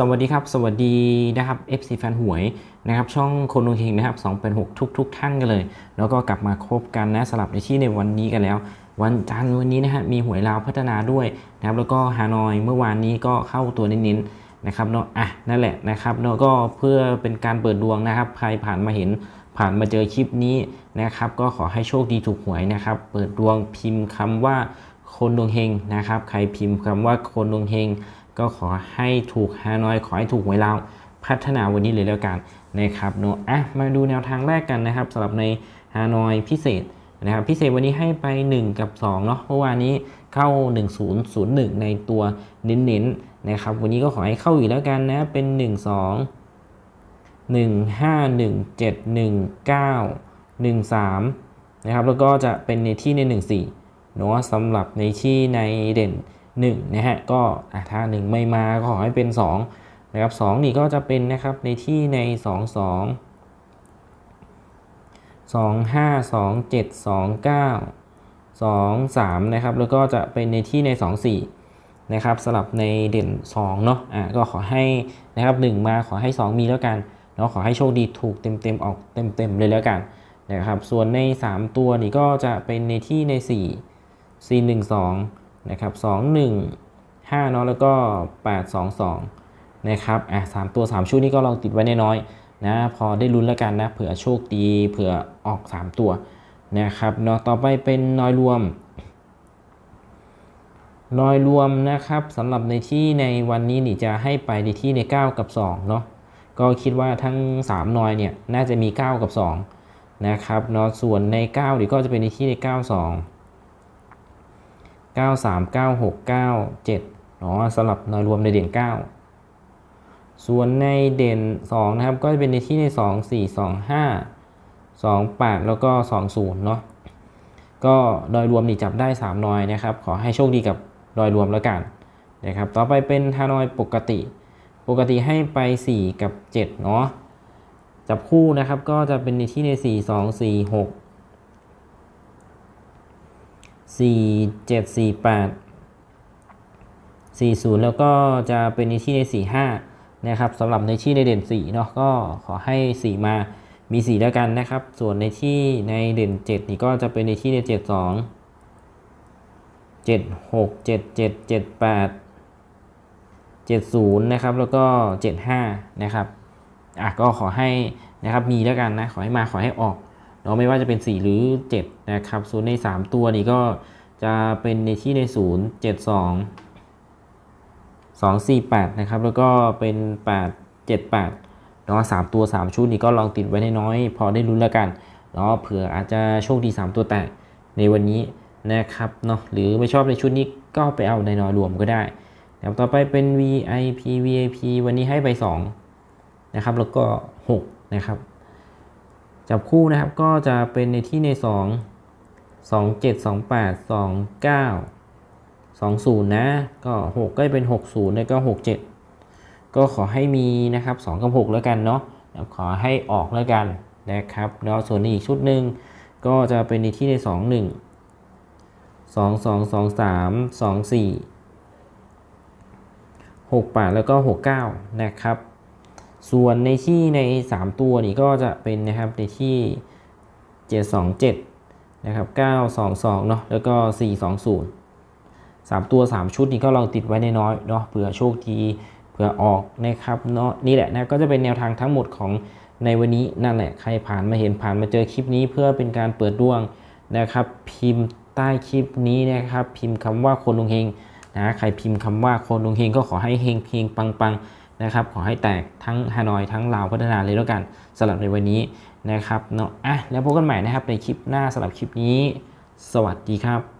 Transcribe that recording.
สวัสดีครับ สวัสดีนะครับ FC แฟนหวยนะครับช่องคนดวงเฮงนะครับ2เป็น6ทุกทุกท่านกันเลย แล้วก็กลับมาครบกันนะสลับในที่ในวันนี้กันแล้ว วันจันทร์วันนี้นะฮะมีหวยลาวพัฒนาด้วยนะครับแล้วก็ฮานอยเมื่อวานนี้ก็เข้าตัวเน้นๆนะครับเนาะอะนั่นแหละนะครับเนาะก็เพื่อเป็นการเปิดดวงนะครับ ใครผ่านมาเห็นผ่านมาเจอคลิปนี้นะครับ ก็ขอให้โชคดีถูกหวยนะครับ เปิดดวงพิมพ์คำว่าคนดวงเฮงนะครับ ใครพิมพ์คำว่าคนดวงเฮง ก็ขอให้ถูกฮานอยขอให้ถูกหวลาวพัฒนาวันนี้เลยแล้วกันนะครับเนาะอะมาดูแนวทางแรกกันนะครับสำหรับในฮานอยพิเศษนะครับพิเศษวันนี้ให้ไป 1 กับ2เนาะเมื่อวานนี้เข้า 1001 ในตัวเน้นๆนะครับวันนี้ก็ขอให้เข้าอีกแล้วกันนะเป็น 1 2 1 5 1 7 1 9 1 3นะครับแล้วก็จะเป็นในที่ใน 1 4เนาะสำหรับในที่ในเด่น 1นะฮะก็อะถ้า 1 ไม่มาก็ขอให้เป็น 2 นะครับ 2 นี่ก็จะเป็นนะครับในที่ใน 2 2 2 5 2 7 2 9 2 3นะครับแล้วก็จะเป็นในที่ใน 2 4นะครับสลับในเด่น2เนาะอะก็ขอให้นะครับ 1 มาขอให้ 2 มีแล้วกันเนาะขอให้โชคดีถูกเต็มๆออกเต็มๆเลยแล้วกันนะครับส่วนใน 3 ตัวนี่ก็จะเป็นในที่ใน 4 4 1 2 นะครับ2 1 5เนาะแล้วก็8 2 2นะครับอะ3ตัว3ชุดนี้ก็ลองติดไว้น้อยๆนะพอได้ลุ้นแล้วกันนะเผื่อโชคดีเผื่อออก3ตัวนะครับเนาะต่อไปเป็นน้อยรวมน้อยรวมนะครับสำหรับในที่ในวันนี้นี่จะให้ไปในที่ใน 9 กับ2เนาะก็คิดว่าทั้ง 3น้อยเนี่ยน่าจะมี 9 กับ2นะครับเนาะส่วนใน9นี่ก็จะเป็นในที่ใน 9 2 9 3 9 6 9 7เนาะสำหรับน้อยรวมในเด่น 9 ส่วนในเด่น 2 นะครับ ก็จะเป็นในที่ใน 2 4 2 5 2 8 แล้วก็ 2 0 เนาะก็โดยรวมนี่จับได้ 3 นอยนะครับ ขอให้โชคดีกับโดยรวมแล้วกันนะครับ ต่อไปเป็นฮานอยปกติ ปกติให้ไป 4 กับ 7 เนาะจับคู่นะครับก็จะเป็นในที่ใน 4 2 4 6 4 7 4 8 40 แล้วก็จะเป็นในที่ใน 45 นะครับสำหรับในที่ในเด่น4เนาะก็ขอให้ 4 มามี 4 แล้วกันนะครับ ส่วนในที่ในเด่น 7 นี่ก็จะเป็นในที่ใน 7 2 7 6 7 7 7 8 70 นะครับ แล้วก็ 75 นะครับอะก็ขอให้นะครับมีแล้วกันนะ ขอให้มาขอให้ออก เนาะไม่ว่าจะเป็น 4 หรือ 7 นะครับส่วนใน 3 ตัวนี่ก็จะเป็นในที่ใน 0 7 2 2 4 8 นะครับ แล้วก็เป็น 8 7 8เนาะ3ตัว 3 ชุดนี่ก็ลองติดไว้น้อยๆพอได้ลุ้นแล้วกันเนาะเผื่ออาจจะโชคดี 3 ตัวแตกในวันนี้นะครับเนาะหรือไม่ชอบในชุดนี้ก็ไปเอาในน้อยรวมก็ได้นะครับต่อไปเป็น VIP VIP วันนี้ให้ไป2นะครับแล้วก็ 6 นะครับ จับคู่นะครับก็จะเป็นในที่ใน 2 2 7 2 8 2 9 20 นะ ก็ 6 ก็เป็น 60 แล้วก็ 67 ก็ขอให้มีนะครับ 2 กับ 6 แล้วกันเนาะขอให้ออกแล้วกันนะครับแล้วส่วนอีกชุดหนึ่งก็จะเป็นในที่ใน 2 1 2 2 2 3 2 4 6 8 แล้วก็ 69 นะครับ ส่วนในที่ใน 3 ตัวนี่ก็จะเป็นนะครับในที่ 727 นะครับ 922 เนาะแล้วก็ 420 3 ตัว 3 ชุดนี้ก็ลองติดไว้ในน้อยเนาะเผื่อโชคดีเผื่อออกนะครับเนาะนี่แหละนะก็จะเป็นแนวทางทั้งหมดของในวันนี้นั่นแหละใครผ่านมาเห็นผ่านมาเจอคลิปนี้เพื่อเป็นการเปิดดวงนะครับ พิมพ์ใต้คลิปนี้นะครับ พิมพ์คำว่าคนดวงเฮงนะใครพิมพ์คำว่าคนดวงเฮงก็ขอให้เฮงเฮงปังปัง นะครับขอให้แตกทั้งฮานอยทั้งลาวพัฒนาเลยแล้วกันสำหรับในวันนี้นะครับเนาะอะแล้วพบกันใหม่นะครับในคลิปหน้าสำหรับคลิปนี้ สวัสดีครับ